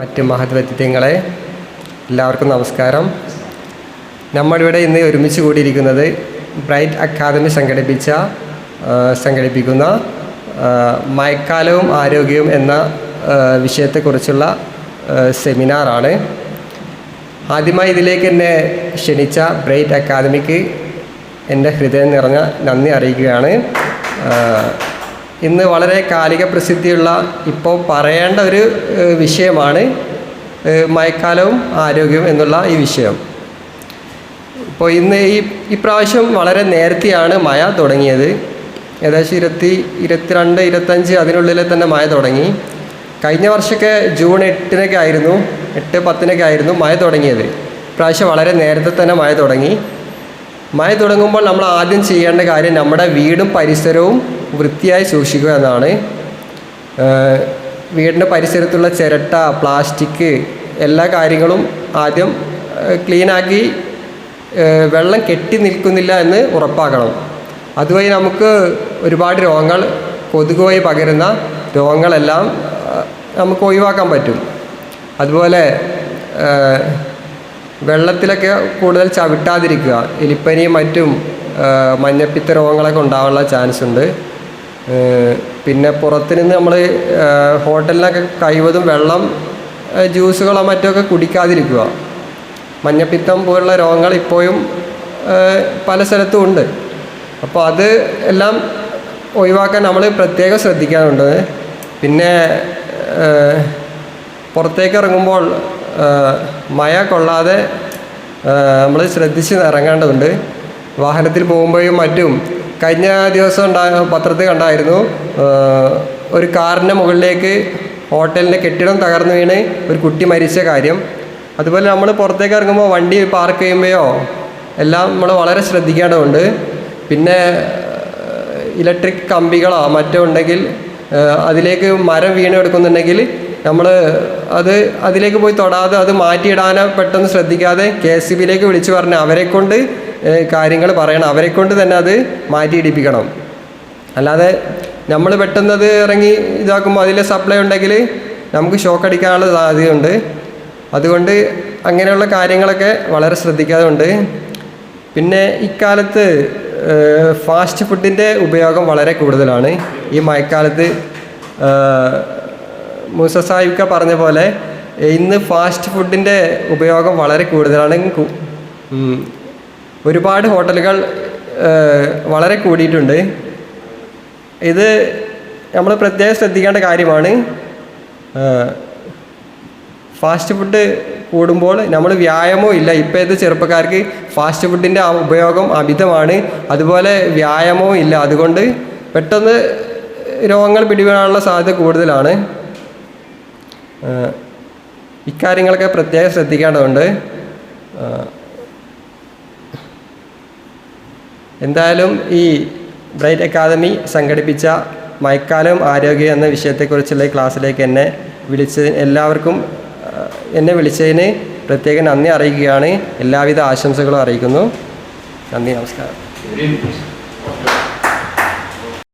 മറ്റ് മഹത് എല്ലാവർക്കും നമസ്കാരം. നമ്മളിവിടെ ഇന്ന് ഒരുമിച്ച് കൂടിയിരിക്കുന്നത് ബ്രൈറ്റ് അക്കാദമി സംഘടിപ്പിച്ച സംഘടിപ്പിക്കുന്ന മയക്കാലവും ആരോഗ്യവും എന്ന വിഷയത്തെക്കുറിച്ചുള്ള സെമിനാറാണ്. ആദ്യമായി ഇതിലേക്ക് എന്നെ ക്ഷണിച്ച ബ്രൈറ്റ് അക്കാദമിക്ക് എന്റെ ഹൃദയം നിറഞ്ഞ നന്ദി അറിയിക്കുകയാണ്. ഇന്ന് വളരെ കാലിക പ്രസിദ്ധിയുള്ള ഇപ്പോൾ പറയേണ്ട ഒരു വിഷയമാണ് മയക്കാലവും ആരോഗ്യവും എന്നുള്ള ഈ വിഷയം. ഇപ്പോൾ ഇന്ന് ഈ ഇപ്രാവശ്യം വളരെ നേരത്തെയാണ് മഴ തുടങ്ങിയത്. ഏകദേശം ഇരുപത്തി ഇരുപത്തിരണ്ട് ഇരുപത്തഞ്ച് അതിനുള്ളിൽ തന്നെ മഴ തുടങ്ങി. കഴിഞ്ഞ വർഷമൊക്കെ ജൂൺ എട്ടിനൊക്കെ ആയിരുന്നു എട്ട് പത്തിനൊക്കെ ആയിരുന്നു മഴ തുടങ്ങിയത്. ഇപ്രാവശ്യം വളരെ നേരത്തെ തന്നെ മഴ തുടങ്ങി. മഴ തുടങ്ങുമ്പോൾ നമ്മൾ ആദ്യം ചെയ്യേണ്ട കാര്യം നമ്മുടെ വീടും പരിസരവും വൃത്തിയായി സൂക്ഷിക്കുക എന്നാണ് വീടിന്റെ പരിസരത്തുള്ള ചിരട്ട പ്ലാസ്റ്റിക് എല്ലാ കാര്യങ്ങളും ആദ്യം ക്ലീനാക്കി വെള്ളം കെട്ടി നിൽക്കുന്നില്ല എന്ന് ഉറപ്പാക്കണം. അതുവഴി നമുക്ക് ഒരുപാട് രോഗങ്ങൾ കൊതുക് വഴി പകരുന്ന രോഗങ്ങളെല്ലാം നമുക്ക് ഒഴിവാക്കാൻ പറ്റും. അതുപോലെ വെള്ളത്തിലൊക്കെ കൂടുതൽ ചവിട്ടാതിരിക്കുക. എലിപ്പനിയും മറ്റും മഞ്ഞപ്പിത്ത രോഗങ്ങളൊക്കെ ഉണ്ടാകാനുള്ള ചാൻസ് ഉണ്ട്. പിന്നെ പുറത്ത് നിന്ന് നമ്മൾ ഹോട്ടലിലൊക്കെ കഴിവതും വെള്ളം ജ്യൂസുകളോ മറ്റൊക്കെ കുടിക്കാതിരിക്കുക. മഞ്ഞപ്പിത്തം പോലുള്ള രോഗങ്ങൾ ഇപ്പോഴും പല സ്ഥലത്തും ഉണ്ട്. അപ്പോൾ അത് എല്ലാം ഒഴിവാക്കാൻ നമ്മൾ പ്രത്യേകം ശ്രദ്ധിക്കാറുണ്ട്. പിന്നെ പുറത്തേക്ക് ഇറങ്ങുമ്പോൾ മഴ കൊള്ളാതെ നമ്മൾ ശ്രദ്ധിച്ച് ഇറങ്ങേണ്ടതുണ്ട്. വാഹനത്തിൽ പോകുമ്പോഴും മറ്റും കഴിഞ്ഞ ദിവസം ഉണ്ടായ പത്രത്തിൽ കണ്ടായിരുന്നു ഒരു കാറിന്റെ മുകളിലേക്ക് ഹോട്ടലിന്റെ കെട്ടിടം തകർന്നു വീണ് ഒരു കുട്ടി മരിച്ച കാര്യം. അതുപോലെ നമ്മൾ പുറത്തേക്ക് ഇറങ്ങുമ്പോൾ വണ്ടി പാർക്ക് ചെയ്യുമ്പോഴോ എല്ലാം നമ്മൾ വളരെ ശ്രദ്ധിക്കേണ്ടതുണ്ട്. പിന്നെ ഇലക്ട്രിക് കമ്പികളോ മറ്റോ ഉണ്ടെങ്കിൽ അതിലേക്ക് മരം വീണ് എടുക്കുന്നുണ്ടെങ്കിൽ നമ്മൾ അത് അതിലേക്ക് പോയി തൊടാതെ അത് മാറ്റിയിടാനോ പെട്ടെന്ന് ശ്രദ്ധിക്കാതെ കെ എസ് സി ബിയിലേക്ക് വിളിച്ചു പറഞ്ഞ് അവരെ കൊണ്ട് കാര്യങ്ങൾ പറയണം. അവരെ കൊണ്ട് തന്നെ അത് മാറ്റിയിടിപ്പിക്കണം അല്ലാതെ നമ്മൾ പെട്ടെന്ന് അത് ഇറങ്ങി ഇതാക്കുമ്പോൾ അതിലെ സപ്ലൈ ഉണ്ടെങ്കിൽ നമുക്ക് ഷോക്ക് അടിക്കാനുള്ള സാധ്യതയുണ്ട്. അതുകൊണ്ട് അങ്ങനെയുള്ള കാര്യങ്ങളൊക്കെ വളരെ ശ്രദ്ധിക്കാറുണ്ട്. പിന്നെ ഇക്കാലത്ത് ഫാസ്റ്റ് ഫുഡിന്റെ ഉപയോഗം വളരെ കൂടുതലാണ്. ഈ മഴക്കാലത്ത് മൂസ സാഹിബ്ക്ക പറഞ്ഞ പോലെ ഇന്ന് ഫാസ്റ്റ് ഫുഡിന്റെ ഉപയോഗം വളരെ കൂടുതലാണ്. ഒരുപാട് ഹോട്ടലുകൾ വളരെ കൂടിയിട്ടുണ്ട്. ഇത് നമ്മൾ പ്രത്യേകം ശ്രദ്ധിക്കേണ്ട കാര്യമാണ്. ഫാസ്റ്റ് ഫുഡ് കൂടുമ്പോൾ നമ്മൾ വ്യായാമവും ഇല്ല. ഇപ്പോഴത്തെ ചെറുപ്പക്കാർക്ക് ഫാസ്റ്റ് ഫുഡിന്റെ ഉപയോഗം അമിതമാണ്. അതുപോലെ വ്യായാമവും ഇല്ല. അതുകൊണ്ട് പെട്ടെന്ന് രോഗങ്ങൾ പിടിപെടാനുള്ള സാധ്യത കൂടുതലാണ്. ഇക്കാര്യങ്ങളൊക്കെ പ്രത്യേകം ശ്രദ്ധിക്കേണ്ടതുണ്ട്. എന്തായാലും ഈ ബ്രൈറ്റ് അക്കാദമി സംഘടിപ്പിച്ച മയക്കാലം ആരോഗ്യം എന്ന വിഷയത്തെക്കുറിച്ചുള്ള ഈ ക്ലാസ്സിലേക്ക് എന്നെ വിളിച്ചതിന് എല്ലാവർക്കും എന്നെ വിളിച്ചതിന് പ്രത്യേകം നന്ദി അറിയിക്കുകയാണ്. എല്ലാവിധ ആശംസകളും അറിയിക്കുന്നു. നന്ദി നമസ്കാരം.